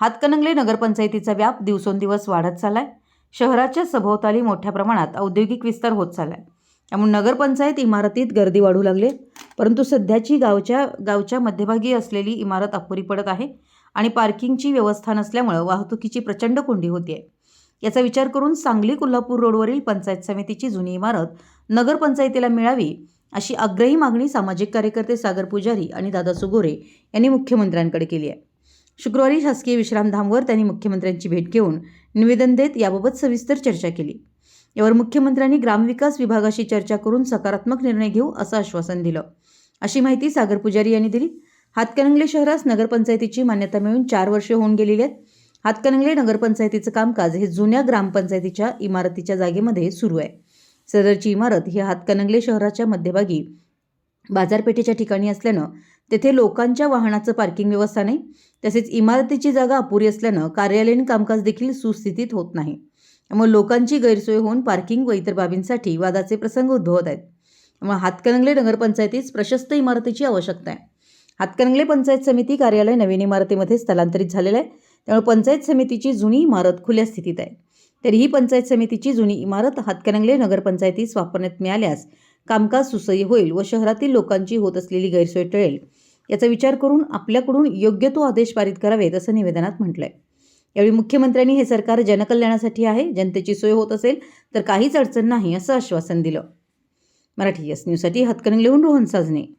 हातकणंगले नगरपंचायतीचा व्याप दिवसोंदिवस वाढत चाललाय. शहराच्या सभोवताली मोठ्या प्रमाणात औद्योगिक विस्तार होत चाललाय. त्यामुळे नगरपंचायत इमारतीत गर्दी वाढू लागली. परंतु सध्याची गावच्या गावच्या मध्यभागी असलेली इमारत अपुरी पडत आहे आणि पार्किंगची व्यवस्था नसल्यामुळं वाहतुकीची प्रचंड कोंडी आहे याचा विचार करून सांगली कोल्हापूर रोडवरील पंचायत समितीची जुनी इमारत नगरपंचायतीला मिळावी अशी आग्रही मागणी सामाजिक कार्यकर्ते सागर पुजारी आणि दादा सुगोरे यांनी मुख्यमंत्र्यांकडे केली आहे. शुक्रवारी शासकीय विश्रामधामवर त्यांनी मुख्यमंत्र्यांची भेट घेऊन निवेदन देत याबाबत सविस्तर चर्चा केली. यावर मुख्यमंत्र्यांनी ग्रामविकास विभागाशी चर्चा करून सकारात्मक निर्णय घेऊ असं आश्वासन दिलं. अशी माहिती सागर पुजारी यांनी दिली. हातकणंगले शहरास नगरपंचायतीची मान्यता मिळून चार वर्षे होऊन गेलेली आहेत. हातकणंगले नगरपंचायतीचं कामकाज हे जुन्या ग्रामपंचायतीच्या इमारतीच्या जागेमध्ये सुरू आहे. सदरची इमारत ही हातकणंगले शहराच्या मध्यभागी बाजारपेठेच्या ठिकाणी असल्यानं तेथे लोकांच्या वाहनाचं पार्किंग व्यवस्था नाही. तसेच इमारतीची जागा अपुरी असल्यानं कार्यालयीन कामकाज देखील सुस्थितीत होत नाही. त्यामुळे लोकांची गैरसोय होऊन पार्किंग व इतर बाबींसाठी वादाचे प्रसंग उद्भवत आहेत. त्यामुळे हातकणंगले नगरपंचायतीस प्रशस्त इमारतीची आवश्यकता आहे. हातकणंगले पंचायत समिती कार्यालय नवीन इमारतीमध्ये स्थलांतरित झालेलं आहे. त्यामुळे पंचायत समितीची जुनी इमारत खुल्या स्थितीत आहे. तरीही पंचायत समितीची जुनी इमारत हातकणंगले नगरपंचायतीस वापरण्यात मिळाल्यास कामकाज सुसह्य होईल व शहरातील लोकांची होत असलेली गैरसोय टळेल. याचा विचार करून आपल्याकडून योग्य तो आदेश पारित करावेत असं निवेदनात म्हटलंय. यावेळी मुख्यमंत्र्यांनी हे सरकार जनकल्याणासाठी आहे जनतेची सोय होत असेल तर काहीच अडचण नाही असं आश्वासन दिलं. मराठी एस न्यूजसाठी हतकणंगलेहून रोहन साजने.